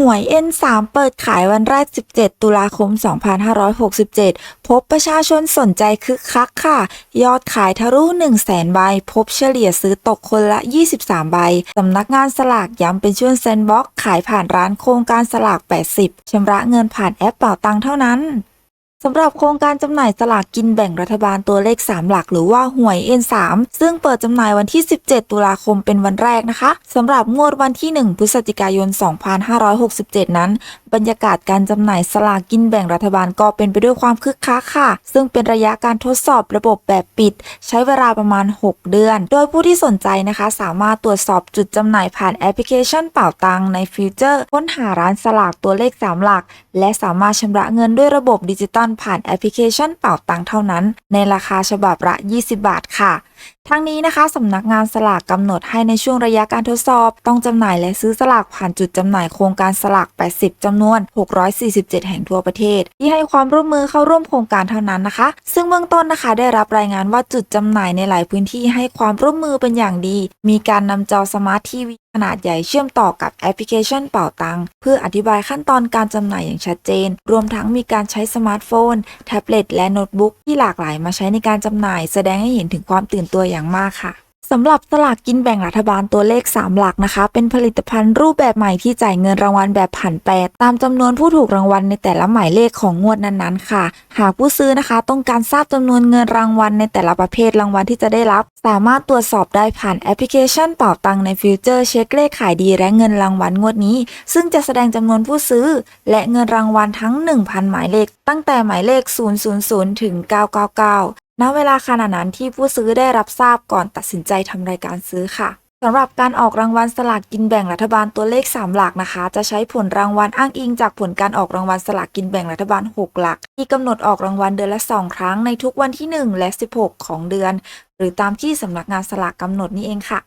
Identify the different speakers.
Speaker 1: หวย N3 เปิดขายวันแรก 17 ตุลาคม 2567 พบประชาชนสนใจคึกคักค่ะ ยอดขายทะลุ100,000 ใบ พบเฉลี่ยซื้อตกคนละ 23 ใบ สำนักงานสลากย้ำเป็นช่วงเซนบ็อกขายผ่านร้านโครงการสลาก 80ชำระเงินผ่านแอปเป่าตังเท่านั้น สำหรับโครงการจำหน่ายสลากกินแบ่งรัฐบาลตัวเลข 3 หลัก หรือว่าหวย N3 ซึ่งเปิดจำหน่ายวันที่ 17 ตุลาคมเป็นวันแรกนะคะสำหรับงวดวันที่ 1 พฤศจิกายน 2567 นั้น บรรยากาศการจำหน่ายสลากกินแบ่งรัฐบาลก็เป็นไปด้วยความคึกคักค่ะ ซึ่งเป็นระยะการทดสอบระบบแบบปิด ใช้เวลาประมาณ 6 เดือน โดยผู้ที่สนใจนะคะ สามารถตรวจสอบจุดจำหน่ายผ่านแอปพลิเคชันเป่าตังในฟิวเจอร์ค้นหาร้านสลากตัวเลข 3 หลัก และสามารถชำระเงินด้วยระบบดิจิตอลผ่านแอปพลิเคชันเป่าตังเท่านั้น ในราคาฉบับละ 20 บาทค่ะ ทั้งนี้นะคะสำนักงานสลากกำหนดให้ในช่วงระยะการทดสอบ ต้องจำหน่ายและซื้อสลากผ่านจุดจำหน่ายโครงการสลาก 80จำนวน 647 แห่งทั่วประเทศ ที่ให้ความร่วมมือเข้าร่วมโครงการเท่านั้นนะคะ ซึ่งเบื้องต้นนะคะ ได้รับรายงานว่าจุดจำหน่ายในหลายพื้นที่ให้ความร่วมมือเป็นอย่างดี มีการนำจอสมาร์ททีวีขนาดใหญ่เชื่อมต่อกับแอปพลิเคชันเป่าตังเพื่ออธิบายขั้นตอนการจำหน่ายอย่างชัดเจน รวมทั้งมีการใช้สมาร์ทโฟน แท็บเล็ตและโน้ตบุ๊กที่หลากหลายมาใช้ในการจำหน่าย แสดงให้เห็นถึงความตื่นตัวอย่างมากค่ะสำหรับสลากกินแบ่งรัฐบาลตัวเลข 3 หลักนะคะ เป็นผลิตภัณฑ์รูปแบบใหม่ที่จ่ายเงินรางวัลแบบผันแปรตามจำนวนผู้ถูกรางวัลในแต่ละหมายเลขของงวดนั้นๆ ค่ะ หากผู้ซื้อนะคะ ต้องการทราบจำนวนเงินรางวัลในแต่ละประเภทรางวัลที่จะได้รับ สามารถตรวจสอบได้ผ่านแอปพลิเคชันเป่าตังในฟิวเจอร์เช็คเลขขายดีและเงินรางวัลงวดนี้ ซึ่งจะแสดงจำนวนผู้ซื้อ และเงินรางวัลทั้ง 1,000 หมายเลข ตั้งแต่หมายเลข 000 ถึง 999 ณเวลาขณะนั้นที่ผู้ซื้อได้รับทราบก่อนตัดสินใจทำรายการซื้อค่ะสำหรับการออกรางวัลสลากกินแบ่งรัฐบาลตัวเลข 3 หลักนะคะ จะใช้ผลรางวัลอ้างอิงจากผลการออกรางวัลสลากกินแบ่งรัฐบาล 6 หลัก ที่กำหนดออกรางวัลเดือนละ 2 ครั้งในทุกวันที่ 1 และ 16 ของเดือน หรือตามที่สำนักงานสลากกำหนดนี่เองค่ะ